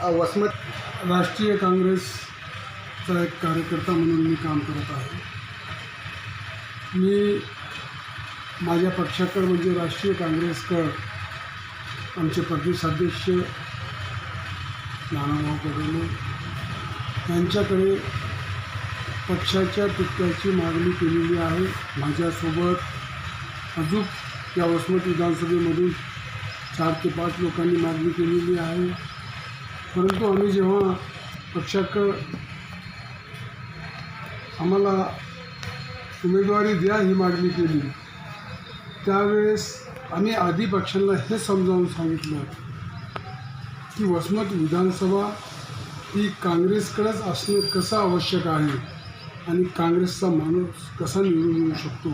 वसमत राष्ट्रीय काँग्रेसचा एक कार्यकर्ता म्हणून मी काम करत आहे. मी माझ्या पक्षाकडं म्हणजे राष्ट्रीय काँग्रेसकडं आमचे प्रदेशाध्यक्ष नानाभाऊ पटेले यांच्याकडे पक्षाच्या तिकिटाची मागणी केलेली आहे. माझ्यासोबत अजून या वसमत विधानसभेमधून चार ते पाच लोकांनी मागणी केलेली आहे. परंतु आम्ही जेव्हा पक्षाकडं आम्हाला उमेदवारी द्या ही मागणी केली त्यावेळेस आम्ही आधी पक्षांना हे समजावून सांगितलं की वसमत विधानसभा ही काँग्रेसकडेच असणं कसं आवश्यक आहे आणि काँग्रेसचा माणूस कसा निवडून येऊ शकतो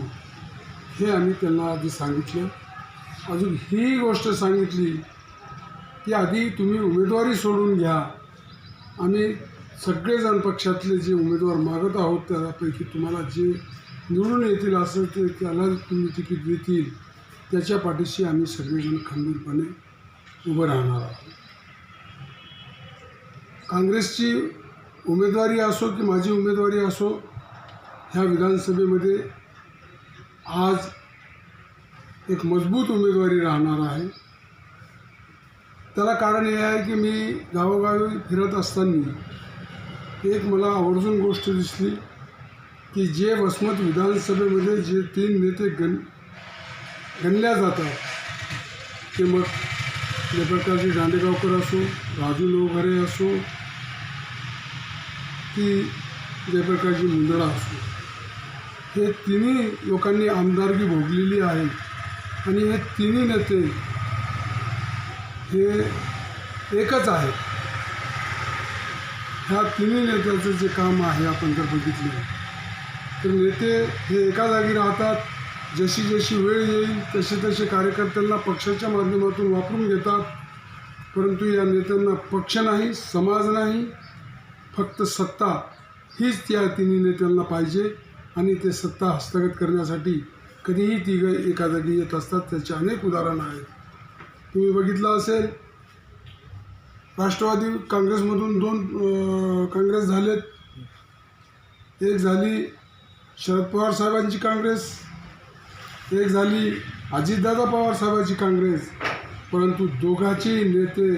हे आम्ही त्यांना आधी सांगितलं. अजून ही गोष्ट सांगितली ती आधी तुम्ही उमेदवारी सोडून घ्या. आम्ही सगळेजण पक्षातले जे उमेदवार मागत आहोत त्यापैकी तुम्हाला जे निवडून येतील असं ते त्याला तुम्ही तिकीट देतील. त्याच्या पाठीशी आम्ही सगळेजण खंबीरपणे उभं राहणार आहोत. काँग्रेसची उमेदवारी असो की माझी उमेदवारी असो ह्या विधानसभेमध्ये आज एक मजबूत उमेदवारी राहणार आहे. त्याला कारण हे आहे की मी गावोगावी फिरत असताना एक मला आवर्जून गोष्ट दिसली की जे वसमत विधानसभेमध्ये जे तीन नेते गण गणल्या जातात ते मग जयप्रकाशजी दांडेगावकर असो राजू लोहघरे असो की जयप्रकाशजी मुंदडा असो. हे तिन्ही लोकांनी आमदारकी भोगलेली आहे. आणि हे तिन्ही नेते हे एकच आहे. ह्या तिन्ही नेत्याचं जे काम आहे आपण जर बघितलं तर नेते हे एका जागी राहतात जशी जशी वेळ येईल तसे तसे कार्यकर्त्यांना पक्षाच्या माध्यमातून वापरून घेतात. परंतु या नेत्यांना पक्ष नाही समाज नाही फक्त सत्ता हीच त्या तिन्ही नेत्यांना पाहिजे आणि ते सत्ता हस्तगत करण्यासाठी कधीही तिघं एका जागी येत असतात. त्याचे अनेक उदाहरणं आहेत. तुम्ही बघितलं असेल राष्ट्रवादी काँग्रेसमधून दोन काँग्रेस झालेत. एक झाली शरद पवार साहेबांची काँग्रेस एक झाली अजितदादा पवार साहेबांची काँग्रेस. परंतु दोघांचे नेते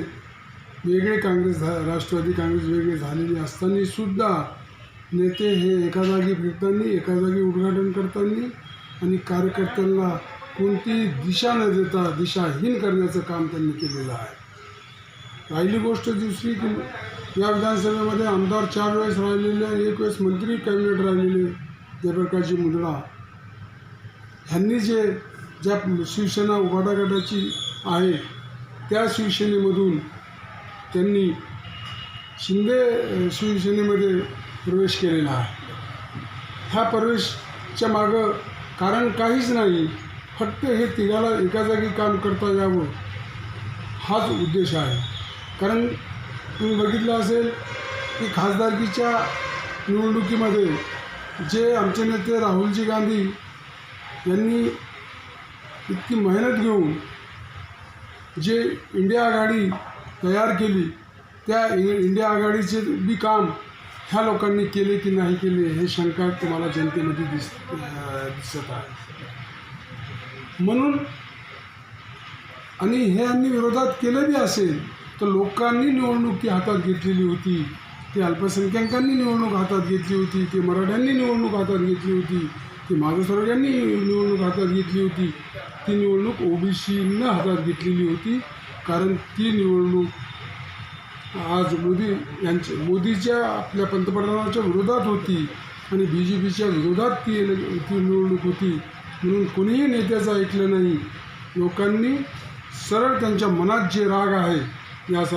वेगळे काँग्रेस झा राष्ट्रवादी काँग्रेस वेगळे झालेले असताना सुद्धा नेते हे एका जागी फिरताना एका जागी उद्घाटन करताना आणि कार्यकर्त्यांना कोणती दिशा न देता दिशाहीन करण्याचं काम त्यांनी केलेलं आहे. राहिली गोष्ट दुसरी की या विधानसभेमध्ये आमदार चार वेळेस राहिलेले एक वेळेस मंत्री कॅबिनेट राहिलेले जयप्रकाशजी मुंडळा ह्यांनी जे ज्या शिवसेना उभाटा गटाची आहे त्या शिवसेनेमधून त्यांनी शिंदे शिवसेनेमध्ये प्रवेश केलेला आहे. ह्या प्रवेशच्या मागं कारण काहीच नाही फक्त हे तिघाला एका जागी काम करता यावं हाच उद्देश आहे. कारण तुम्ही बघितलं असेल की खासदारकीच्या निवडणुकीमध्ये जे आमचे नेते राहुलजी गांधी यांनी इतकी मेहनत घेऊन जे इंडिया आघाडी तयार केली त्या इ- इंडिया आघाडीचे बी काम ह्या लोकांनी केले की नाही केले हे शंका तुम्हाला जनतेमध्ये दिस दिसत आहे. म्हणून आणि हे यांनी विरोधात केलं बी असेल तर लोकांनी निवडणूक ती हातात घेतलेली होती. ती अल्पसंख्याकांनी निवडणूक हातात घेतली होती ती मराठ्यांनी निवडणूक हातात घेतली होती ती मागासवर्गीयांनी निवडणूक हातात घेतली होती. ती निवडणूक ओबीसीनं हातात घेतलेली होती कारण ती निवडणूक आज मोदी यांच्या मोदीच्या आपल्या पंतप्रधानाच्या विरोधात होती आणि बी जे पीच्या विरोधात ती ती निवडणूक होती. म्हणून कुणीही नेत्याचं ऐकलं नाही. लोकांनी सरळ त्यांच्या मनात जे राग आहे या स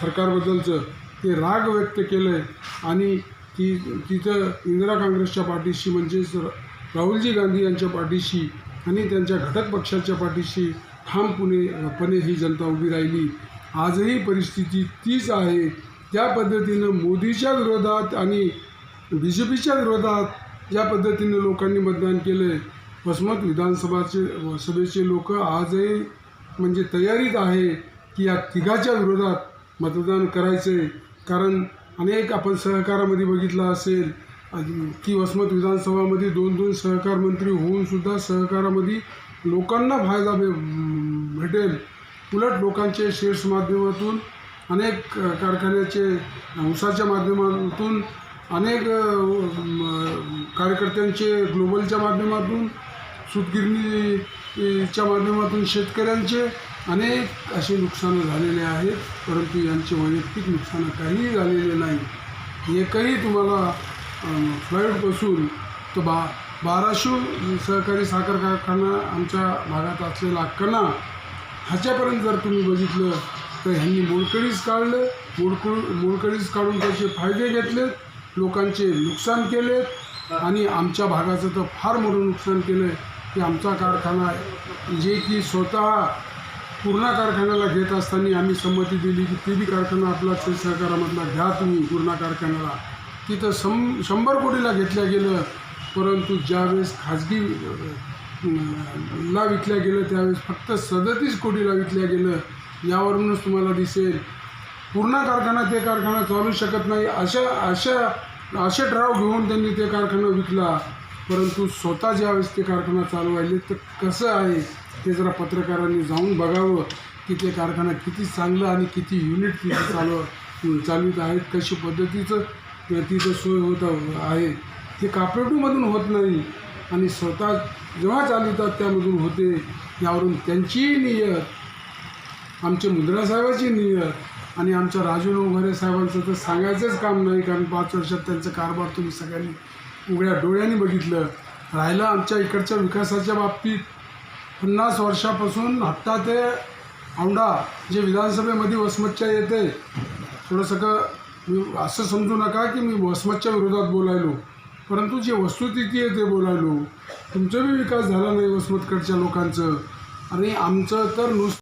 सरकारबद्दलचं ते राग व्यक्त केलं आहे आणि ती तिथं इंदिरा काँग्रेसच्या पाठीशी म्हणजेच राहुलजी गांधी यांच्या पाठीशी आणि त्यांच्या घटक पक्षाच्या पाठीशी ठामपणे पणे ही जनता उभी राहिली. आजही परिस्थिती तीच आहे. त्या पद्धतीनं मोदीच्या विरोधात आणि बी जे पीच्या विरोधात ज्या पद्धतीनं लोकांनी मतदान केलं आहे वसमत विधानसभाचे सभेचे लोक आजही म्हणजे तयारीत आहे की या तिघाच्या विरोधात मतदान करायचे. कारण अनेक आपण सहकारामध्ये बघितलं असेल की वसमत विधानसभामध्ये दोन दोन सहकार मंत्री होऊन सुद्धा सहकारामध्ये लोकांना फायदा भे भेटेल. उलट लोकांचे शेअर्स माध्यमातून अनेक कारखान्याचे उसाच्या माध्यमातून अनेक म, कार्यकर्त्यांचे ग्लोबलच्या माध्यमातून सूतगिरणीच्या माध्यमातून शेतकऱ्यांचे अनेक असे नुकसानं झालेले आहेत. परंतु यांचे वैयक्तिक नुकसानं काहीही झालेले नाही. एकही तुम्हाला फ्लाईटपासून तर बा बाराशे सहकारी साखर कारखाना आमच्या भागात असलेला कणा ह्याच्यापर्यंत जर तुम्ही बघितलं तर ह्यांनी मोडकळीच काढलं. मोडकळ मोडकळीच काढून त्याचे फायदे घेतलेत. लोकांचे नुकसान केलेत. आणि आमच्या भागाचं तर फार मोठं नुकसान केलं आहे की आमचा कारखाना जे की स्वतः पूर्णा कारखान्याला घेत असताना आम्ही संमती दिली की ते बी कारखाना आपला ते सहकारामधला घ्या तुम्ही पूर्णा कारखान्याला. तिथं सं शंभर कोटीला घेतलं गेलं परंतु ज्यावेळेस खाजगी ला विकल्या गेलं त्यावेळेस फक्त सदतीस कोटीला विकल्या गेलं यावरूनच तुम्हाला दिसेल. पूर्ण कारखाना ते कारखाना चालू शकत नाही. अशा अशा असे ठराव घेऊन त्यांनी ते कारखाना विकला. परंतु स्वतः ज्यावेळेस ते कारखाना चालू राहिले तर कसं आहे ते जरा पत्रकारांनी जाऊन बघावं की ते कारखाना किती चांगलं आणि किती युनिट तिथे चालू चालवित आहेत कशी पद्धतीचं तिथं सोय होत आहे. ते कापरेटूमधून होत नाही आणि स्वतः जेव्हा चालवतात त्यामधून होते यावरून त्यांचीही नियत आमच्या मुद्रा साहेबाची नियत आणि आमच्या राजू नवघरे साहेबांचं तर सांगायचंच काम नाही कारण पाच वर्षात त्यांचं कारभार तुम्ही सगळ्यांनी उघड्या डोळ्यांनी बघितलं. राहिलं आमच्या इकडच्या विकासाच्या बाबतीत पन्नास वर्षापासून हट्टा ते औंढा जे विधानसभेमध्ये वसमतच्या येते. थोडंसं का मी असं समजू नका की मी वसमतच्या विरोधात बोलायलो. परंतु जे वस्तुस्थिती आहे ते बोलायलो. तुमचा बी विकास झाला नाही वसमतकडच्या लोकांचं. आणि आमचं तर नुसतं